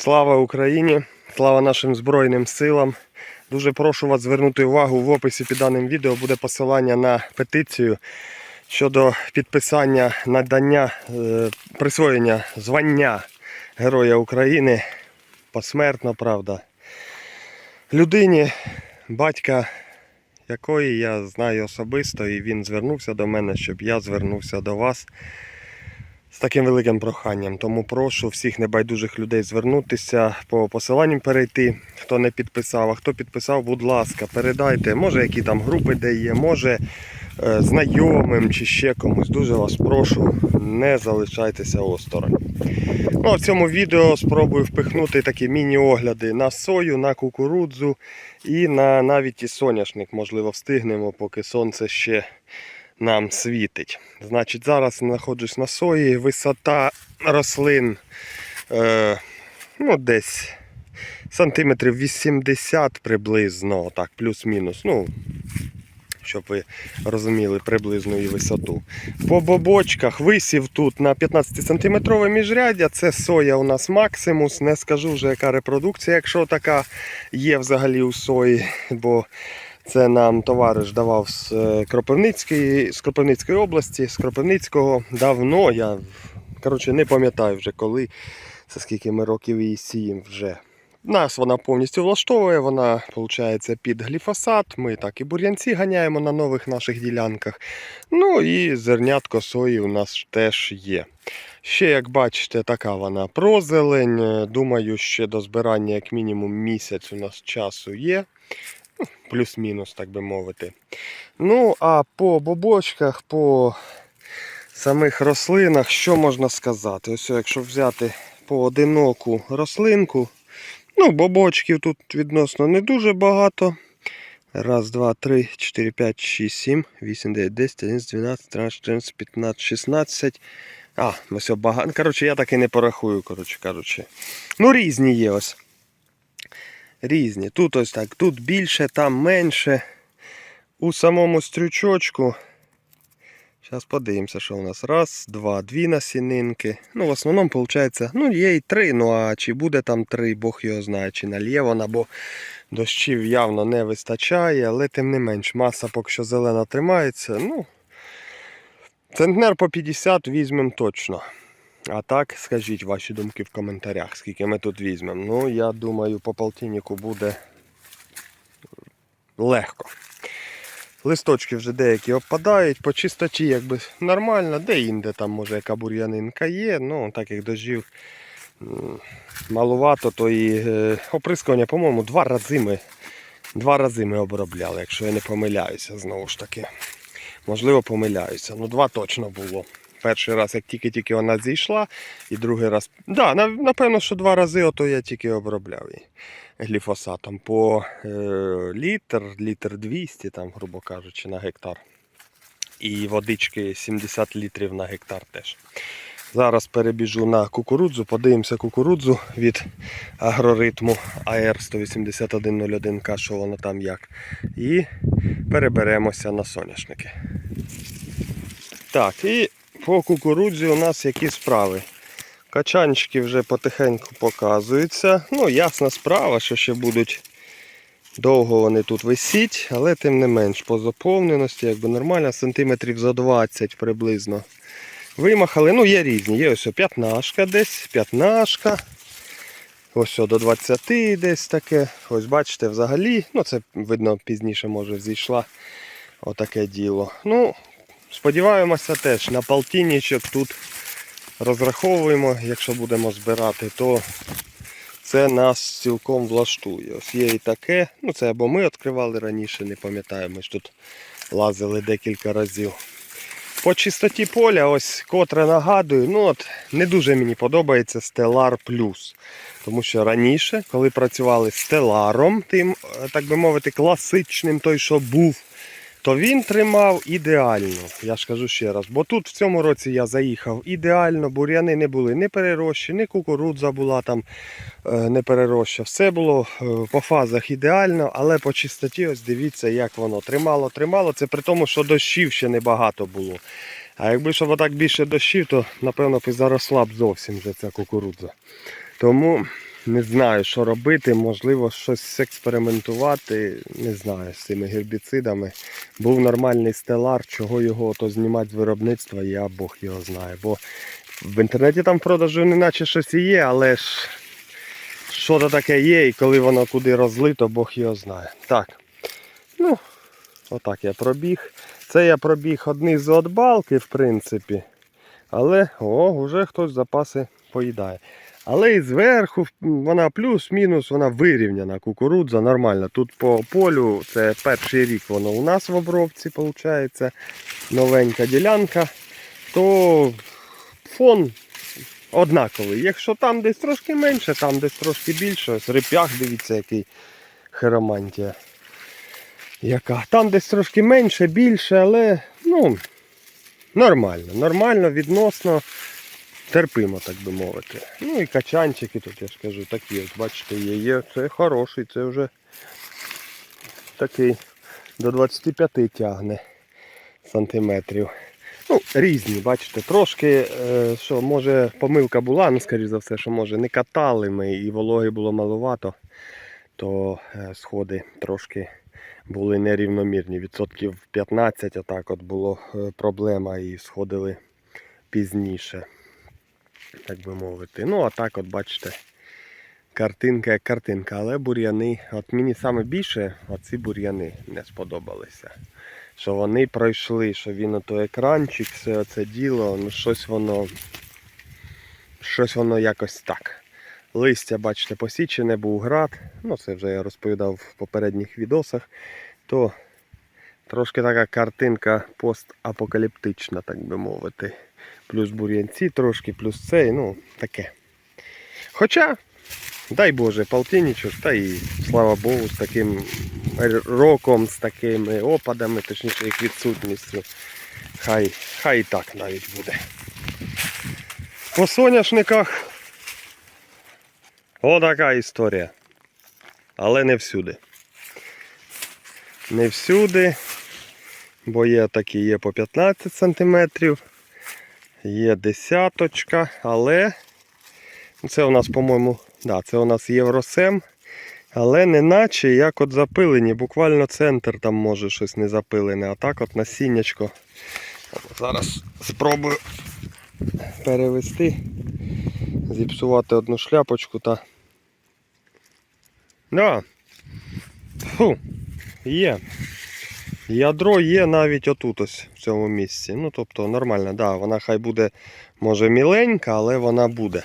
Слава Україні! Слава нашим Збройним силам! Дуже прошу вас звернути увагу в описі під даним відео буде посилання на петицію щодо підписання надання е, присвоєння звання Героя України посмертно, правда. Людині, батька якої я знаю особисто, і він звернувся до мене, щоб я звернувся до вас з таким великим проханням. Тому прошу всіх небайдужих людей звернутися по посиланню перейти. Хто не підписав, а хто підписав, будь ласка, передайте. Може, які там групи де є, може е, знайомим чи ще комусь. Дуже вас прошу, не залишайтеся осторонь. Ну, в цьому відео спробую впихнути такі міні-огляди на сою, на кукурудзу і на навіть і соняшник. Можливо, встигнемо, поки сонце ще нам світить. Значить, зараз знаходжусь на сої. Висота рослин е, ну, десь сантиметрів 80 приблизно, так, плюс-мінус. Ну, щоб ви розуміли приблизну її висоту. По бобочках висів тут на 15 сантиметрове міжряддя. Це соя у нас максимус. Не скажу вже, яка репродукція, якщо така є взагалі у сої. бо це нам товариш давав з е, Кропивницької, з Кропивницької області, з Кропивницького давно. Я коротше, не пам'ятаю вже коли, це скільки ми років її сіємо вже. Нас вона повністю влаштовує, вона виходить під гліфосат. Ми так і бур'янці ганяємо на нових наших ділянках. Ну і зернятко сої у нас теж є. Ще, як бачите, така вона прозелень. Думаю, ще до збирання як мінімум місяць у нас часу є плюс-мінус, так би мовити. Ну, а по бобочках, по самих рослинах, що можна сказати? Ось якщо взяти поодиноку рослинку, ну, бобочків тут відносно не дуже багато. Раз, два, три, чотири, п'ять, шість, сім, вісім, дев'ять, десять, одинадцять, дванадцять, тринадцять, чотирнадцять, п'ятнадцять, шістнадцять. А, ось багато. Коротше, я так і не порахую, коротше кажучи. Ну, різні є ось різні. Тут ось так, тут більше, там менше. У самому стрючочку. Зараз подивимося, що у нас. Раз, два, дві насінинки. Ну, в основному, виходить, ну, є і три. Ну а чи буде там три, Бог його знає, чи нальє вона, бо дощів явно не вистачає, але тим не менш, маса поки що зелена тримається. Ну, Центнер по 50 візьмемо точно. А так, скажіть ваші думки в коментарях, скільки ми тут візьмемо. Ну, я думаю, по полтиннику буде легко. Листочки вже деякі опадають, по чистоті якби нормально, де-інде там може яка бур'янинка є, ну так як дождів м, малувато, то і е, оприскування, по-моєму, два рази ми два рази ми обробляли, якщо я не помиляюся, знову ж таки. Можливо, помиляюся. Ну, два точно було. Перший раз, як тільки-тільки вона зійшла, і другий раз. Да, напевно, що два рази ото я тільки обробляв її гліфосатом по е, літр, літр 200, там, грубо кажучи, на гектар. І водички 70 літрів на гектар теж. Зараз перебіжу на кукурудзу, подивимося кукурудзу від агроритму АР 18101К, що воно там як. І переберемося на соняшники. Так, і по кукурудзі у нас які справи. Качанчики вже потихеньку показуються. Ну, ясна справа, що ще будуть довго вони тут висіть, але тим не менш по заповненості, якби нормально, сантиметрів за 20 приблизно. Вимахали, ну є різні. Є ось п'ятнашка десь, п'ятнашка. Ось до 20 десь таке. Ось бачите, взагалі, ну це видно пізніше може зійшла отаке діло. Ну, сподіваємося теж на полтинничок тут розраховуємо, якщо будемо збирати, то це нас цілком влаштує. Ось є і таке. Ну це або ми відкривали раніше, не пам'ятаю, ми ж тут лазили декілька разів. По чистоті поля, ось котре нагадую, ну от не дуже мені подобається Stellar Plus. Тому що раніше, коли працювали з Stellarом, тим, так би мовити, класичним той, що був, то він тримав ідеально. Я ж кажу ще раз. Бо тут в цьому році я заїхав ідеально, бур'яни не були не перерощі, не кукурудза була там е, не перероща. Все було е, по фазах ідеально, але по чистоті, ось дивіться, як воно тримало, тримало. Це при тому, що дощів ще небагато було. А якби ж отак більше дощів, то напевно заросла б зовсім вже ця кукурудза. Тому Не знаю, що робити, можливо, щось експериментувати. Не знаю, з цими гербіцидами. Був нормальний стелар, чого його то знімати з виробництва, я Бог його знає. Бо в інтернеті там продажу неначе щось і є, але ж що то таке є, і коли воно куди розлито, Бог його знає. Так. Ну, отак я пробіг. Це я пробіг одні з от балки, в принципі. Але о, вже хтось запаси поїдає. Але і зверху вона плюс-мінус, вона вирівняна. Кукурудза нормальна. Тут по полю це перший рік воно у нас в обробці, виходить. Новенька ділянка. То фон однаковий. Якщо там десь трошки менше, там десь трошки більше. Ось реп'ях, дивіться, який херомантія. Яка. Там десь трошки менше, більше, але ну, нормально. Нормально, відносно терпимо, так би мовити. Ну і качанчики тут, я ж кажу, такі, ось, бачите, є, є. Це хороший, це вже такий до 25 тягне сантиметрів. Ну, різні, бачите, трошки, е, що може помилка була, ну, скоріш за все, що може не катали ми і вологи було маловато, то е, сходи трошки були нерівномірні. Відсотків 15 отак от було е, проблема і сходили пізніше, так би мовити. Ну, а так от бачите, картинка як картинка, але бур'яни, от мені саме більше оці бур'яни не сподобалися. Що вони пройшли, що він ото екранчик, все це діло, ну щось воно. Щось воно якось так. Листя, бачите, посічене, був град. Ну, це вже я розповідав в попередніх відосах. То трошки така картинка постапокаліптична, так би мовити. Плюс бур'янці трошки, плюс цей, ну, таке. Хоча, дай Боже, полтинничок, та і слава Богу, з таким роком, з такими опадами, точніше їх відсутністю. Хай, хай і так навіть буде. По соняшниках отака історія. Але не всюди. Не всюди, бо є такі є по 15 см, є десяточка, але це у нас, по-моєму, да, це у нас Євросем. Але не наче як от запилені, буквально центр там може щось не запилене, а так от насіннячко. Зараз спробую перевести, зіпсувати одну шляпочку та. Да. Фу, є. Ядро є навіть отут ось в цьому місці. Ну тобто нормально, да, вона хай буде може міленька, але вона буде.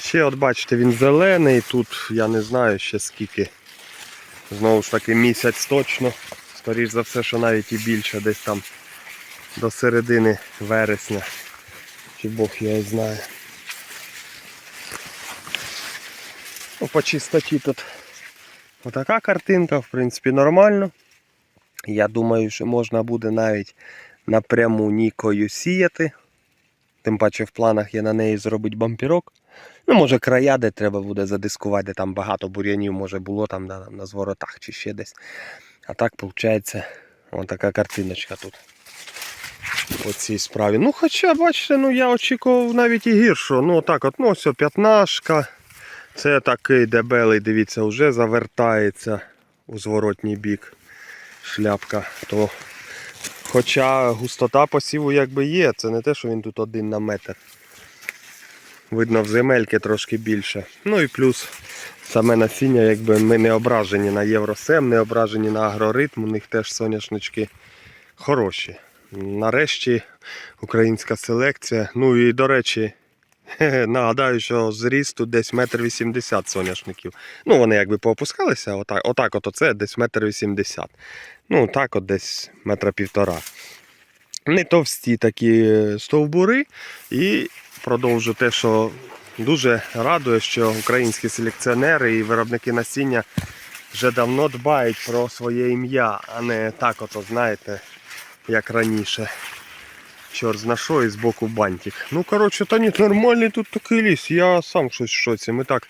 Ще от бачите, він зелений, тут я не знаю ще скільки. Знову ж таки місяць точно. Скоріш за все, що навіть і більше, десь там до середини вересня. Чи Бог його знає. Ну, по чистоті тут отака картинка, в принципі, нормально. Я думаю, що можна буде навіть напряму нікою сіяти. Тим паче в планах є на неї зробити бампірок. Ну, може, края, де треба буде задискувати, де там багато бур'янів може було там на, на зворотах чи ще десь. А так, виходить, ось така картиночка тут. У цій справі. Ну, хоча, бачите, ну я очікував навіть і гіршого. Ну, отак от, ну, ось п'ятнашка. Це такий дебелий, дивіться, вже завертається у зворотній бік шляпка. То, хоча густота посіву якби є, це не те, що він тут один на метр. Видно, в земельки трошки більше. Ну і плюс саме насіння, якби ми не ображені на Євросем, не ображені на агроритм, у них теж соняшнички хороші. Нарешті українська селекція. Ну і до речі, нагадаю, що зріст тут десь метр вісімдесят соняшників. Ну, вони якби поопускалися, отак, отак от оце десь метр вісімдесят. Ну, так от десь метра півтора. Не товсті такі стовбури. І продовжу те, що дуже радує, що українські селекціонери і виробники насіння вже давно дбають про своє ім'я, а не так, ото, знаєте, як раніше. Чорт зна що і з боку бантик. Ну, коротше, та ні, нормальний тут такий ліс. Я сам щось в шоці. Ми так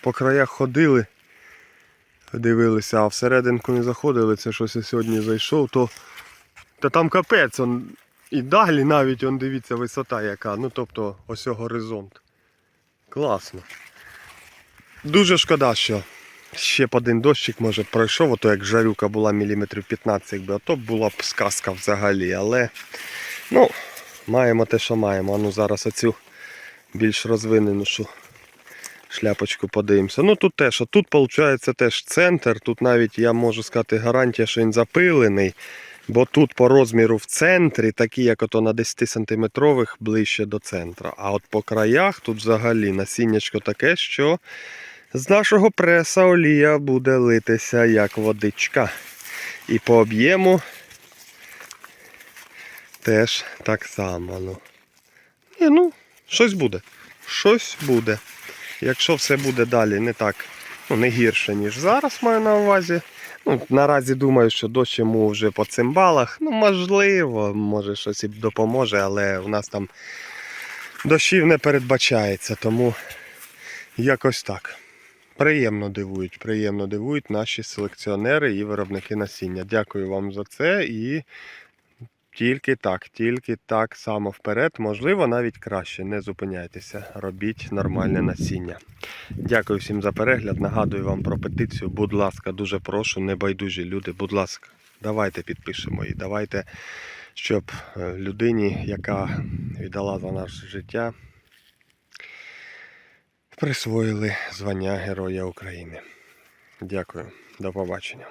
по краях ходили, дивилися, а всерединку не заходили. Це щось я сьогодні зайшов, то та там капець. Он, і далі навіть он дивіться висота яка. Ну тобто ось горизонт. Класно. Дуже шкода, що ще б один дощик, може, пройшов, ото як жарюка була міліметрів 15, якби, а то була б сказка взагалі. Але ну, маємо те, що маємо. А зараз оцю більш розвинену шляпочку подивимося. Ну тут теж, а тут виходить теж центр. Тут навіть я можу сказати гарантія, що він запилений. Бо тут по розміру в центрі, такі як ото на 10 сантиметрових ближче до центра. А от по краях тут взагалі насіннячко таке, що з нашого преса олія буде литися як водичка. І по об'єму теж так само. Ну. Ні, ну, щось буде. Щось буде. Якщо все буде далі не так, ну не гірше, ніж зараз маю на увазі. Ну, наразі думаю, що дощ йому вже по цимбалах. Ну, можливо, може щось і допоможе, але у нас там дощів не передбачається, тому якось так. Приємно дивують, приємно дивують наші селекціонери і виробники насіння. Дякую вам за це і тільки так, тільки так само вперед, можливо, навіть краще. Не зупиняйтеся, робіть нормальне насіння. Дякую всім за перегляд. Нагадую вам про петицію. Будь ласка, дуже прошу, небайдужі люди, будь ласка, давайте підпишемо її. Давайте, щоб е, людині, яка віддала за наше життя, присвоїли звання Героя України. Дякую, до побачення.